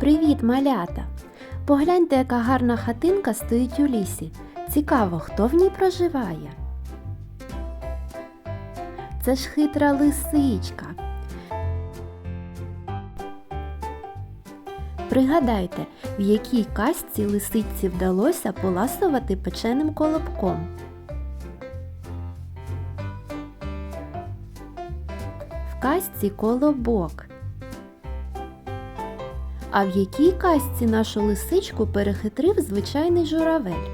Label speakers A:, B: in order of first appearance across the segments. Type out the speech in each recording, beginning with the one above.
A: Привіт, малята! Погляньте, яка гарна хатинка стоїть у лісі. Цікаво, хто в ній проживає? Це ж хитра лисичка. Пригадайте, в якій казці лисиці вдалося поласувати печеним колобком. В казці колобок. А в якій казці нашу лисичку перехитрив звичайний журавель?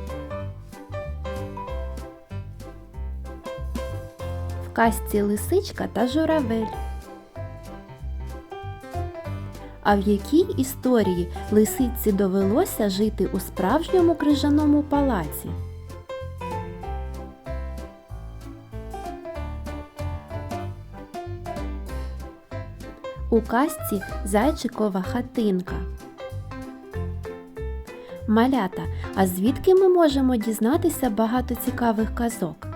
A: В казці лисичка та журавель. А в якій історії лисиці довелося жити у справжньому крижаному палаці? У казці Зайчикова хатинка. Малята, а звідки ми можемо дізнатися багато цікавих казок?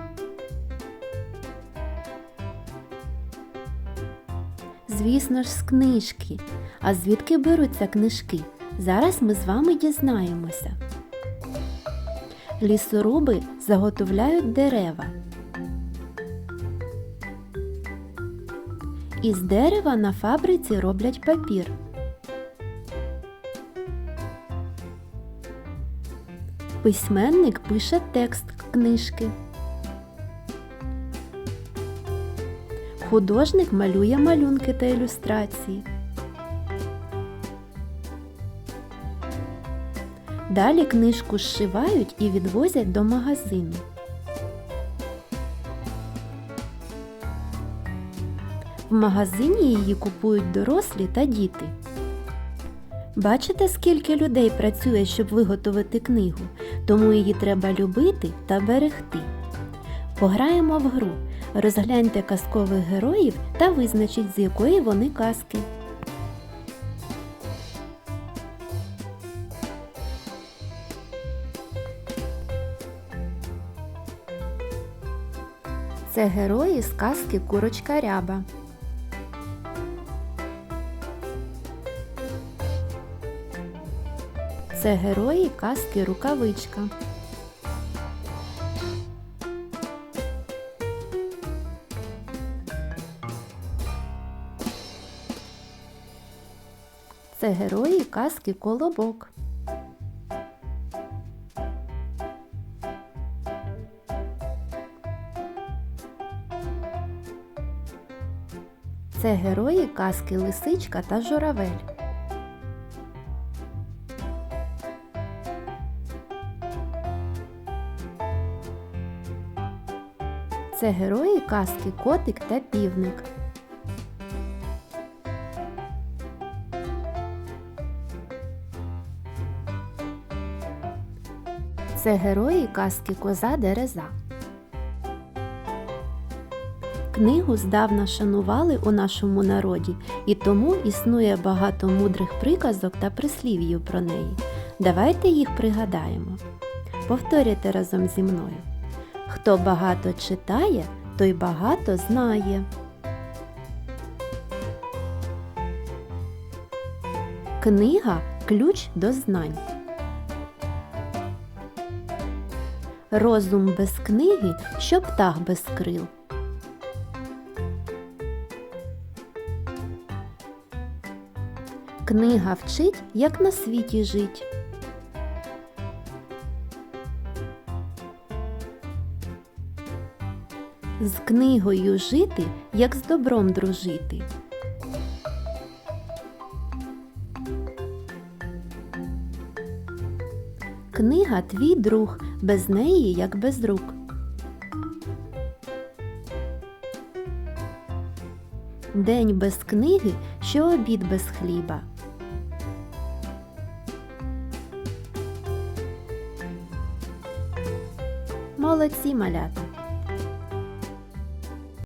A: Звісно ж, з книжки. А звідки беруться книжки? Зараз ми з вами дізнаємося. Лісоруби заготовляють дерева. Із дерева на фабриці роблять папір. Письменник пише текст книжки. Художник малює малюнки та ілюстрації. Далі книжку зшивають і відвозять до магазину. В магазині її купують дорослі та діти. Бачите, скільки людей працює, щоб виготовити книгу, тому її треба любити та берегти. Пограємо в гру. Розгляньте казкових героїв та визначіть, з якої вони казки. Це герої з казки Курочка Ряба. Це герої казки Рукавичка. Це герої казки Колобок. Це герої казки Лисичка та Журавель. Це герої казки Котик та Півник. Це герої казки Коза Дереза. Книгу здавна шанували у нашому народі, і тому існує багато мудрих приказок та прислів'їв про неї. Давайте їх пригадаємо. Повторюйте разом зі мною. Хто багато читає, той багато знає. Книга ключ до знань. Розум без книги, що птах без крил. Книга вчить, як на світі жить. З книгою жити, як з добром дружити. Книга твій друг, без неї як без рук. День без книги, що обід без хліба. Молодці малята!